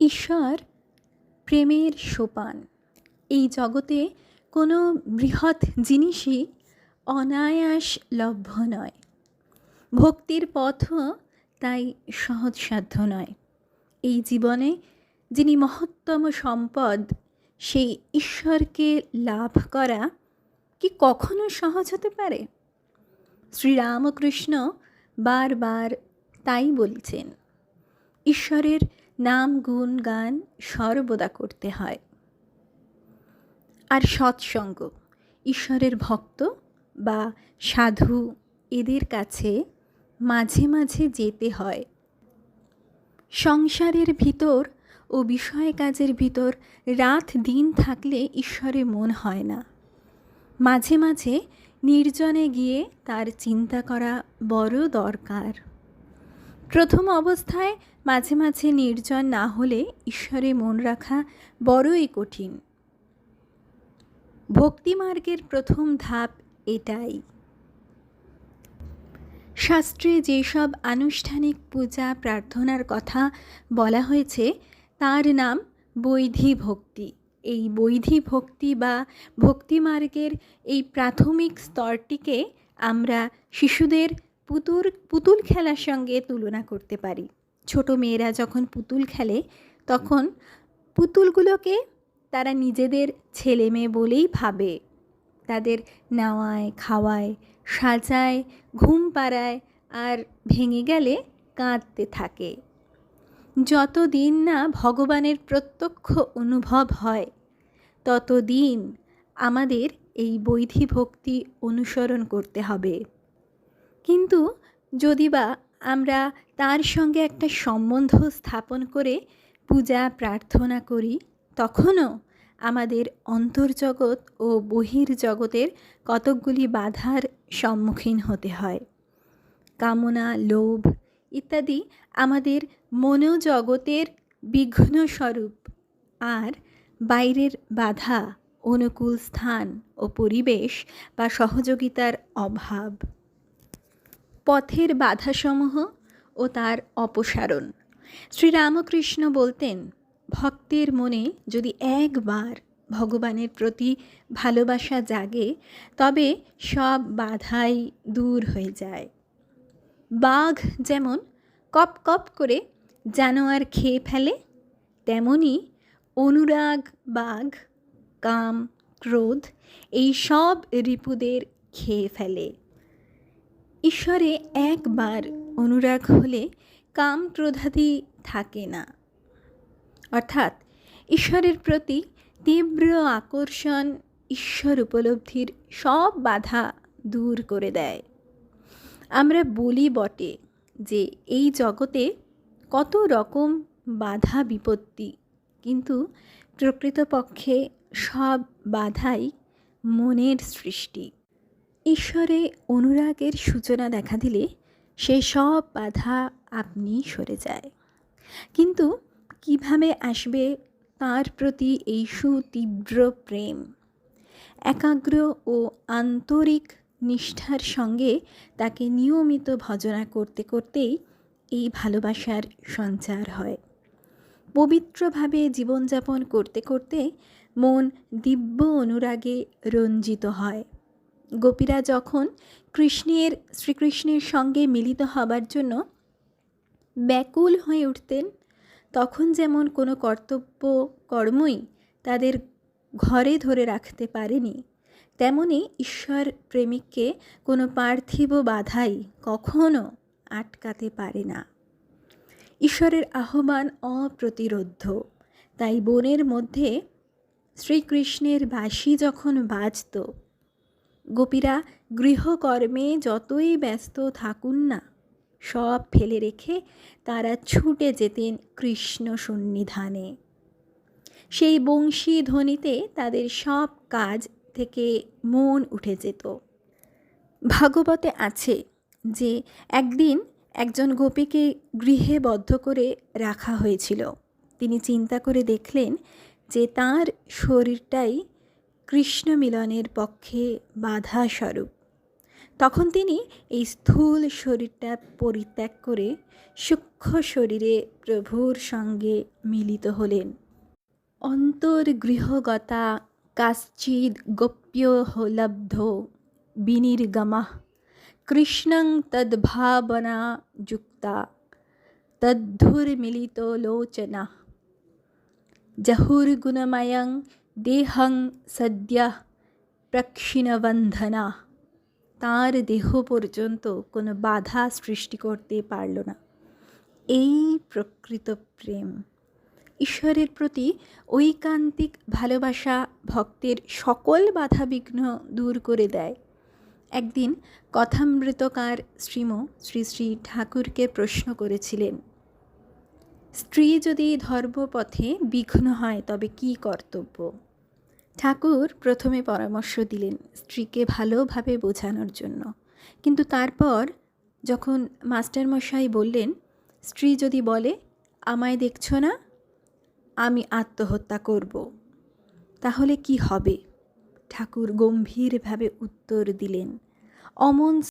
ঈশ্বর প্রেমের সোপান। এই জগতে কোনো বৃহৎ জিনিসই অনায়াস লভ্য নয়। ভক্তির পথও তাই সহজসাধ্য নয়। এই জীবনে যিনি মহত্তম সম্পদ, সেই ঈশ্বরকে লাভ করা কি কখনো সহজ হতে পারে? শ্রীরামকৃষ্ণ বারবার তাই বলছেন, ঈশ্বরের নাম, গুণ, গান সর্বদা করতে হয়। আর সৎসঙ্গ, ঈশ্বরের ভক্ত বা সাধু এদের কাছে মাঝে মাঝে যেতে হয়। সংসারের ভিতর ও বিষয় কাজের ভিতর রাত দিন থাকলে ঈশ্বরে মন হয় না। মাঝে মাঝে নির্জনে গিয়ে তার চিন্তা করা বড় দরকার। প্রথম অবস্থায় মাঝে মাঝে নির্জন না হলে ঈশ্বরে মন রাখা বড়ই কঠিন। ভক্তিমার্গের প্রথম ধাপ এটাই। শাস্ত্রে যেসব আনুষ্ঠানিক পূজা প্রার্থনার কথা বলা হয়েছে, তার নাম বৈধি ভক্তি। এই বৈধি ভক্তি বা ভক্তিমার্গের এই প্রাথমিক স্তরটিকে আমরা শিশুদের পুতুর পুতুল খেলার সঙ্গে তুলনা করতে পারি। ছোট মেয়েরা যখন পুতুল খেলে, তখন পুতুলগুলোকে তারা নিজেদের ছেলে মেয়ে বলেই ভাবে। তাদের নেওয়ায়, খাওয়ায়, সাজায়, ঘুম পাড়ায় আর ভেঙে গেলে কাঁদতে থাকে। যত দিন না ভগবানের প্রত্যক্ষ অনুভব হয়, ততদিন আমাদের এই বৈধি ভক্তি অনুসরণ করতে হবে। কিন্তু যদি বা আমরা তার সঙ্গে একটা সম্বন্ধ স্থাপন করে পূজা প্রার্থনা করি, তখনও আমাদের অন্তর্জগৎ ও বহির্জগতের কতকগুলি বাধার সম্মুখীন হতে হয়। কামনা, লোভ ইত্যাদি আমাদের মনোজগতের বিঘ্নস্বরূপ আর বাইরের বাধা, অনুকূল স্থান ও পরিবেশ বা সহযোগিতার অভাব। পথের বাধাসমূহ ও তার অপসারণ। শ্রীরামকৃষ্ণ বলতেন, ভক্তের মনে যদি একবার ভগবানের প্রতি ভালোবাসা জাগে, তবে সব বাধাই দূর হয়ে যায়। বাঘ যেমন কপ কপ করে জানোয়ার খেয়ে ফেলে, তেমনি অনুরাগ, বাঘ, কাম, ক্রোধ এই সব রিপুদের খেয়ে ফেলে। ঈশ্বরে একবার অনুরাগ হলে কাম ক্রোধাদি থাকে না। অর্থাৎ ঈশ্বরের প্রতি তীব্র আকর্ষণ ঈশ্বর উপলব্ধির সব বাধা দূর করে দেয়। আমরা বলি বটে যে এই জগতে কত রকম বাধা বিপত্তি, কিন্তু প্রকৃতপক্ষে সব বাধাই মনের সৃষ্টি। ঈশ্বরে অনুরাগের সূচনা দেখা দিলে সে সব বাধা আপনি সরে যায়। কিন্তু কীভাবে আসবে তার প্রতি এই সুতীব্র প্রেম? একাগ্র ও আন্তরিক নিষ্ঠার সঙ্গে তাকে নিয়মিত ভজনা করতে করতেই এই ভালোবাসার সঞ্চার হয়। পবিত্রভাবে জীবনযাপন করতে করতে মন দিব্য অনুরাগে রঞ্জিত হয়। গোপীরা যখন কৃষ্ণের, শ্রীকৃষ্ণের সঙ্গে মিলিত হবার জন্য ব্যাকুল হয়ে উঠতেন, তখন যেমন কোনো কর্তব্য কর্মই তাদের ঘরে ধরে রাখতে পারেনি, তেমনি ঈশ্বর প্রেমিককে কোনো পার্থিব বাধাই কখনো আটকাতে পারে না। ঈশ্বরের আহ্বান অপ্রতিরোধ্য। তাই বনের মধ্যে শ্রীকৃষ্ণের বাঁশি যখন বাজত গোপীরা গৃহকর্মে যতই ব্যস্ত থাকুন না, সব ফেলে রেখে তারা ছুটে যেতেন কৃষ্ণ সন্নিধানে। সেই বংশী ধ্বনিতে তাদের সব কাজ থেকে মন উঠে যেত। ভাগবতে আছে যে একদিন একজন গোপীকে গৃহে বদ্ধ করে রাখা হয়েছিল। তিনি চিন্তা করে দেখলেন যে তার শরীরটাই কৃষ্ণ মিলনের পক্ষে বাধা স্বরূপ তখন তিনি এই স্থূল শরীরটা পরিত্যাগ করে সূক্ষ্ম শরীরে প্রভুর সঙ্গে মিলিত হলেন। অন্তর্গৃহগতা কাশ্চিদ গোপ্য লব্ধ বিনির্গমঃ কৃষ্ণং তদ্ভাবনা যুক্তা তদ্ধুর্মিলিত লোচনা। জহুর্গুণময়ং দেহং সদ্য প্রক্ষিণবন্ধনা তার দেহ পর্যন্ত কোনো বাধা সৃষ্টি করতে পারল না এই প্রকৃত প্রেম ঈশ্বরের প্রতি ঐকান্তিক ভালোবাসা ভক্তের সকল বাধাবিঘ্ন দূর করে দেয় একদিন কথামৃতকার শ্রীম শ্রী শ্রী ঠাকুরকে প্রশ্ন করেছিলেন স্ত্রী যদি ধর্মপথে বিঘ্ন হয় তবে কি কর্তব্য ঠাকুর প্রথমে পরামর্শ দিলেন স্ত্রীকে ভালোভাবে বোঝানোর জন্য। কিন্তু তারপর যখন মাস্টারমশাই বললেন, স্ত্রী যদি বলে, আমায় দেখছ না, আমি আত্মহত্যা করব। তাহলে কি হবে ঠাকুর গম্ভীরভাবে উত্তর দিলেন, অমন